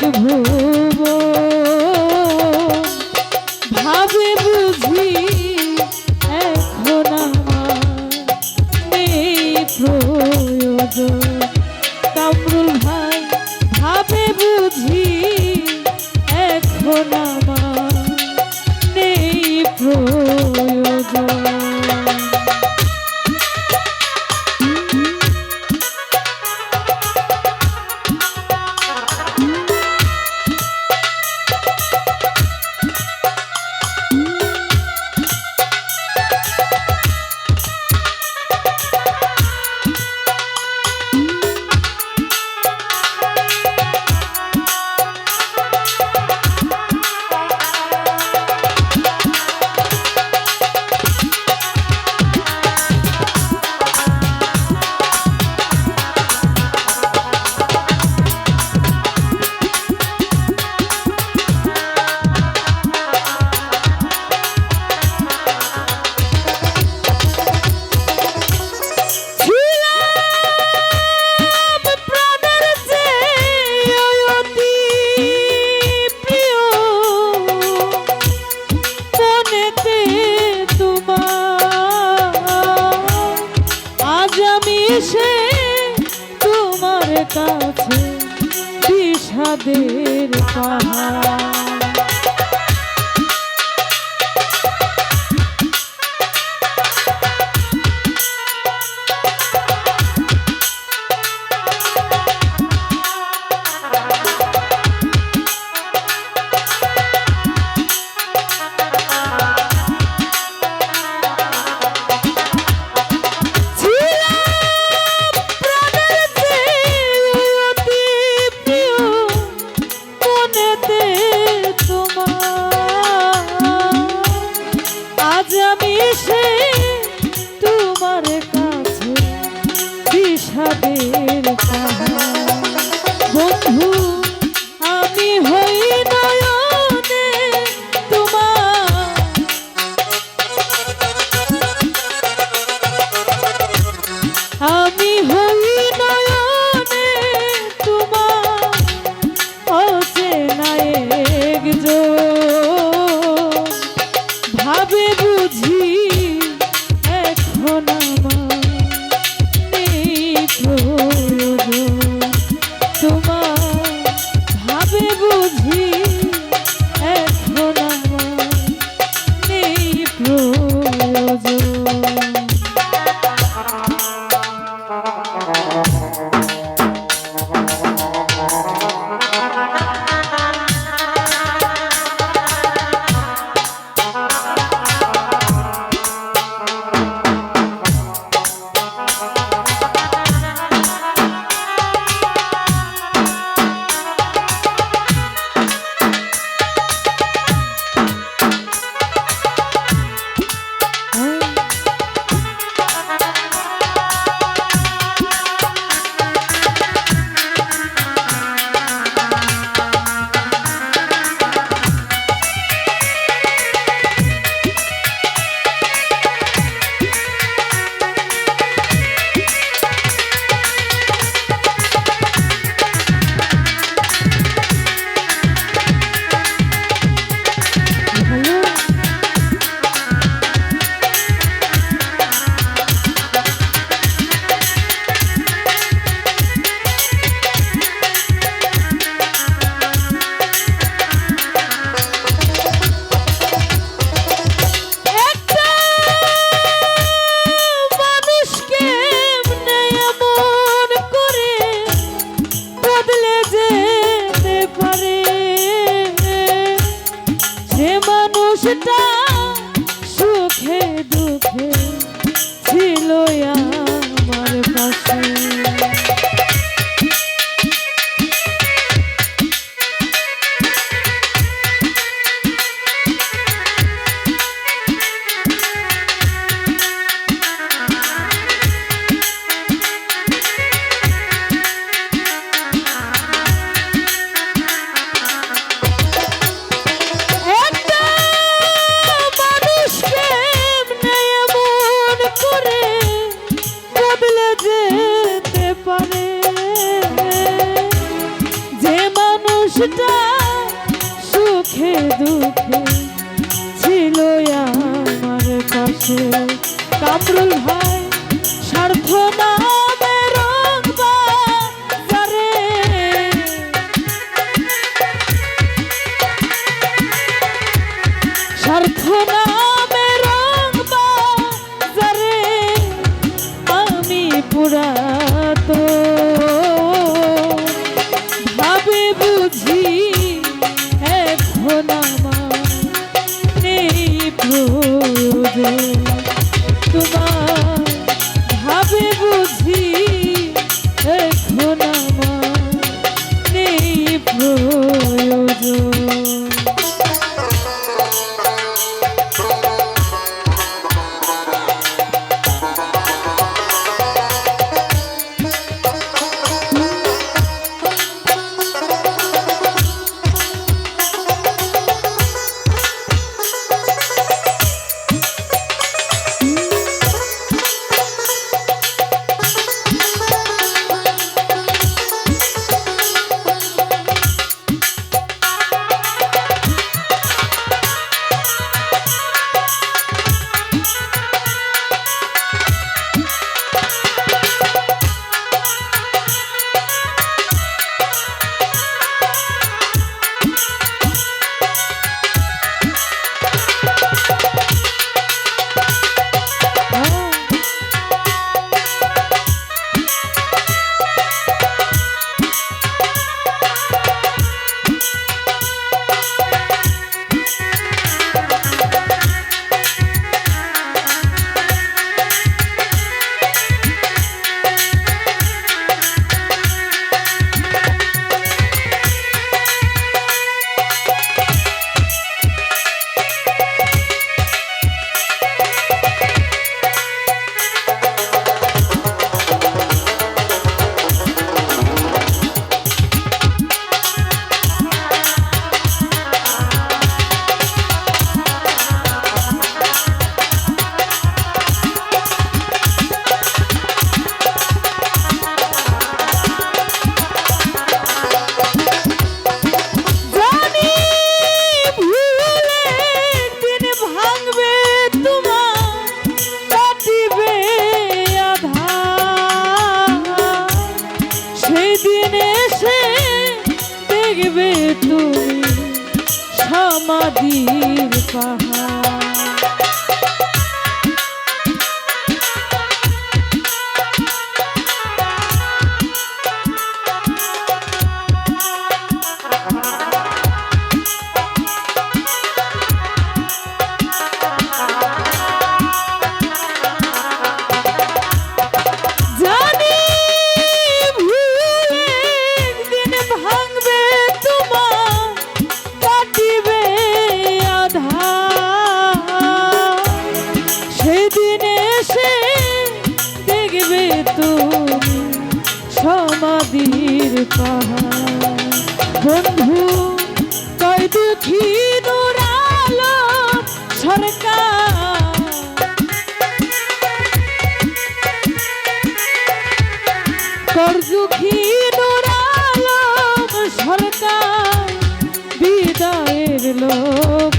ভোর কাছে বিষাদের পাহাড়। তোমার। আজ সে তোমার কাছে বিষাদের বুঝি এখন আমার নেই যেতে পারে। যে মানুষটা সুখে দুঃখে ছিল আমার কাছে কামরুল ভাই স্বার্থ সমাধির পাহাড়। সমাধির পাহাড়। বন্ধু কয় দুঃখী নুরালো সরকার। করজুখি নুরালম সরকার বিদায়ের লোক।